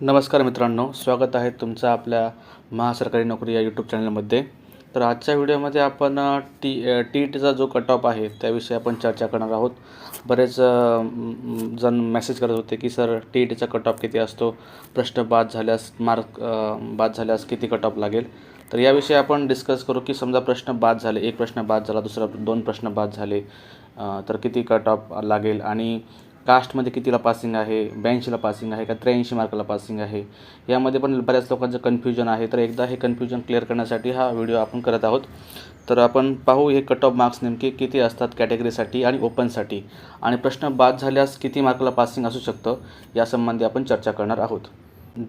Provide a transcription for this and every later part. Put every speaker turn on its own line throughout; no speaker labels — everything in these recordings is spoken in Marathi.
नमस्कार मित्रांनो स्वागत आहे तुमचं आपल्या महासरकारी नोकरी या यूट्यूब चॅनलमध्ये. तर आजच्या व्हिडिओमध्ये आपण टी टी ई जो कट ऑफ आहे त्याविषयी आपण चर्चा करणार आहोत. बरेच जण मेसेज करत होते की सर टी ईटीचा कट ऑफ किती असतो? प्रश्न बाद झाल्यास मार्क बाद झाल्यास किती कट ऑफ लागेल? तर याविषयी आपण डिस्कस करू की समजा प्रश्न बाद झाले एक प्रश्न बाद झाला दुसरा दोन प्रश्न बाद झाले तर किती कट ऑफ लागेल? आणि कास्टमध्ये कितीला पासिंग आहे? ब्याऐंशीला पासिंग आहे का त्र्याऐंशी मार्काला पासिंग आहे? यामध्ये पण बऱ्याच लोकांचं कन्फ्युजन आहे. तर एकदा हे कन्फ्युजन क्लिअर करण्यासाठी हा व्हिडिओ आपण करत आहोत. तर आपण पाहू हे कट ऑफ मार्क्स नेमके किती असतात कॅटेगरीसाठी आणि ओपनसाठी आणि प्रश्न बाद झाल्यास किती मार्काला पासिंग असू शकतं यासंबंधी आपण चर्चा करणार आहोत.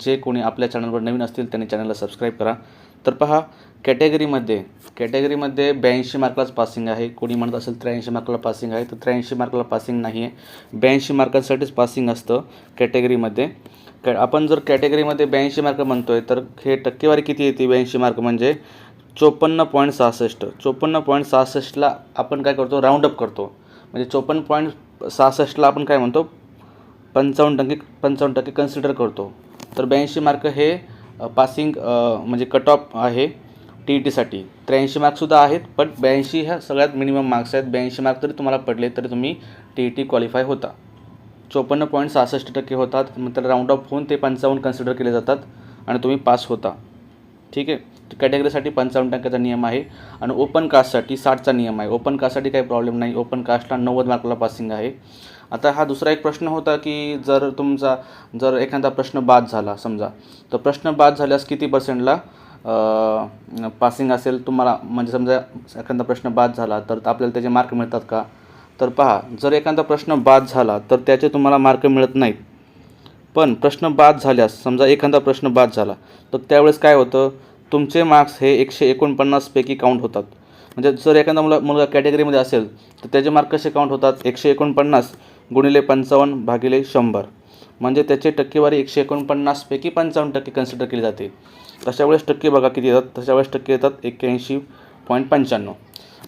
जे कोणी आपल्या चॅनलवर नवीन असतील त्यांनी चॅनलला सबस्क्राईब करा. तर पहा कॅटेगरीमध्ये कॅटेगरीमध्ये ब्याऐंशी मार्कालाच पासिंग आहे. कोणी म्हणत असेल त्र्याऐंशी मार्काला पासिंग आहे तर त्र्याऐंशी मार्काला पासिंग नाही आहे ब्याऐंशी मार्कांसाठीच पासिंग असतं कॅटेगरीमध्ये कॅ आपण जर कॅटेगरीमध्ये ब्याऐंशी मार्क म्हणतो आहे तर हे टक्केवारी किती येते? ब्याऐंशी मार्क म्हणजे चोपन्न पॉईंट सहासष्ट. चोपन्न पॉईंट सहासष्टला आपण काय करतो? राऊंडअप करतो. म्हणजे चोपन्न पॉईंट सहासष्टला आपण काय म्हणतो? पंचावन्न टक्के पंचावन्न टक्के कन्सिडर करतो. तर ब्याऐंशी मार्क हे पासिंग म्हणजे कट ऑफ आहे टी ई टीसाठी त्र्याऐंशी मार्कसुद्धा आहेत पण ब्याऐंशी ह्या सगळ्यात मिनिमम मार्क्स आहेत. ब्याऐंशी मार्क जरी तुम्हाला पडले तरी तुम्ही टी ई टी क्वालिफाय होता. चोपन्न पॉईंट सहासष्ट टक्के होतात. नंतर राऊंड ऑफ होऊन ते पंचावन्न कन्सिडर केले जातात आणि तुम्ही पास होता. ठीक आहे? कॅटेगरीसाठी पंचावन्न टक्क्याचा नियम आहे आणि ओपन कास्टसाठी साठचा नियम आहे. ओपन कास्टसाठी काही प्रॉब्लेम नाही. ओपन कास्टला नव्वद मार्कला पासिंग आहे. आता हा दुसरा एक प्रश्न होता की जर तुमचा जर एखादा प्रश्न बाद झाला समजा तर प्रश्न बाद झाल्यास किती पर्सेंटला पासिंग असेल? तुम्हाला म्हणजे समजा एखादा प्रश्न बाद झाला तर आपल्याला त्याचे मार्क मिळतात का? तर पहा जर एखादा प्रश्न बाद झाला तर त्याचे तुम्हाला मार्क मिळत नाहीत. पण प्रश्न बाद झाल्यास समजा एखादा प्रश्न बाद झाला तर त्यावेळेस काय होतं? तुमचे मार्क्स हे एकशे एकोणपन्नासपैकी काउंट होतात. म्हणजे जर एखादा मुला मुलगा कॅटेगरीमध्ये असेल तर त्याचे मार्क कसे काउंट होतात? एकशे एकोणपन्नास. गुणिले पंचावन्न भागिले शंभर. म्हणजे त्याचे टक्केवारी एकशे एकोणपन्नासपैकी पंचावन्न टक्के कन्सिडर केली जाते. तशा वेळेस टक्के बघा किती येतात. तशा वेळेस टक्के येतात एक्क्याऐंशी पॉईंट पंच्याण्णव.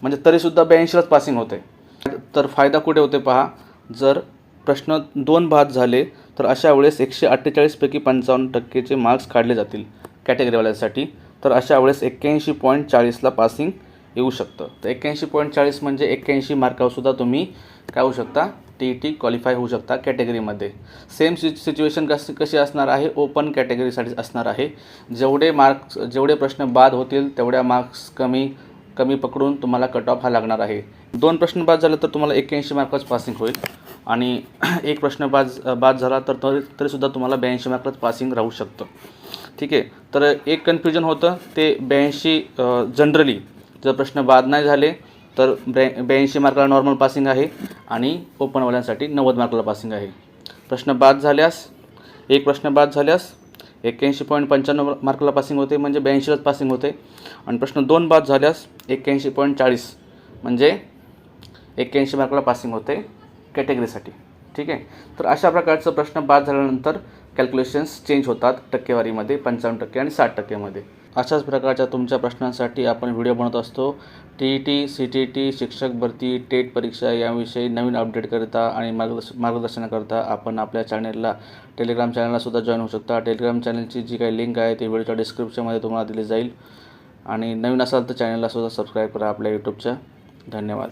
म्हणजे तरीसुद्धा ब्याऐंशीलाच पासिंग होते. तर फायदा कुठे होते पहा. जर प्रश्न दोन भाग झाले तर अशा वेळेस एकशे अठ्ठेचाळीसपैकी पंचावन्न टक्केचे मार्क्स काढले जातील कॅटेगरीवाल्यांसाठी तर अशा वेळेस एक्क्याऐंशी पॉईंट चाळीसला पासिंग येऊ शकतं. तर एक्क्याऐंशी पॉईंट चाळीस म्हणजे एक्क्याऐंशी मार्कावरसुद्धा तुम्ही काय होऊ शकता. टी ई टी क्वालिफाय होऊ शकता कॅटेगरीमध्ये सेम सि सिच्युएशन कशी कशी असणार आहे? ओपन कॅटेगरीसाठी असणार आहे. जेवढे मार्क्स जेवढे प्रश्न बाद होतील तेवढ्या मार्क्स कमी कमी पकडून तुम्हाला कट ऑफ हा लागणार आहे. दोन प्रश्न बाद झाले तर तुम्हाला एक्क्याऐंशी मार्कच पासिंग होईल. आणि एक प्रश्न बाद बाद झाला तर तरी तरीसुद्धा तुम्हाला ब्याऐंशी मार्कच पासिंग राहू शकतं. ठीक आहे? तर एक कन्फ्युजन होतं. ते ब्याऐंशी जनरली जर प्रश्न बाद नाही झाले तर ब्या ब्याऐंशी मार्काला नॉर्मल पासिंग आहे आणि ओपनवाल्यांसाठी नव्वद मार्काला पासिंग आहे. प्रश्न बाद झाल्यास एक प्रश्न बाद झाल्यास एक्क्याऐंशी पॉईंट पंच्याण्णव मार्काला पासिंग होते म्हणजे ब्याऐंशीलाच पासिंग होते. आणि प्रश्न दोन बाद झाल्यास एक्क्याऐंशी पॉईंट चाळीस म्हणजे एक्क्याऐंशी मार्काला पासिंग होते कॅटेगरीसाठी ठीक आहे? तर अशा प्रकारचं प्रश्न बाद झाल्यानंतर कॅल्क्युलेशन्स चेंज होतात टक्केवारीमध्ये पंचावन्न टक्के आणि साठ टक्क्यामध्ये अशाच प्रकारच्या तुमच्या प्रश्नांसाठी आपण व्हिडिओ बनवत असतो. T E T C T T शिक्षक भरती टेट परीक्षा याविषयी नवीन अपडेट करता आणि मार्गदर्श करता आपण आपल्या चॅनेलला टेलिग्राम चॅनललासुद्धा जॉईन होऊ शकता. टेलिग्राम चॅनलची जी काही लिंक आहे ती व्हिडिओच्या डिस्क्रिप्शनमध्ये तुम्हाला दिली जाईल. आणि नवीन असाल तर चॅनललासुद्धा सबस्क्राईब करा आपल्या यूट्यूबच्या धन्यवाद.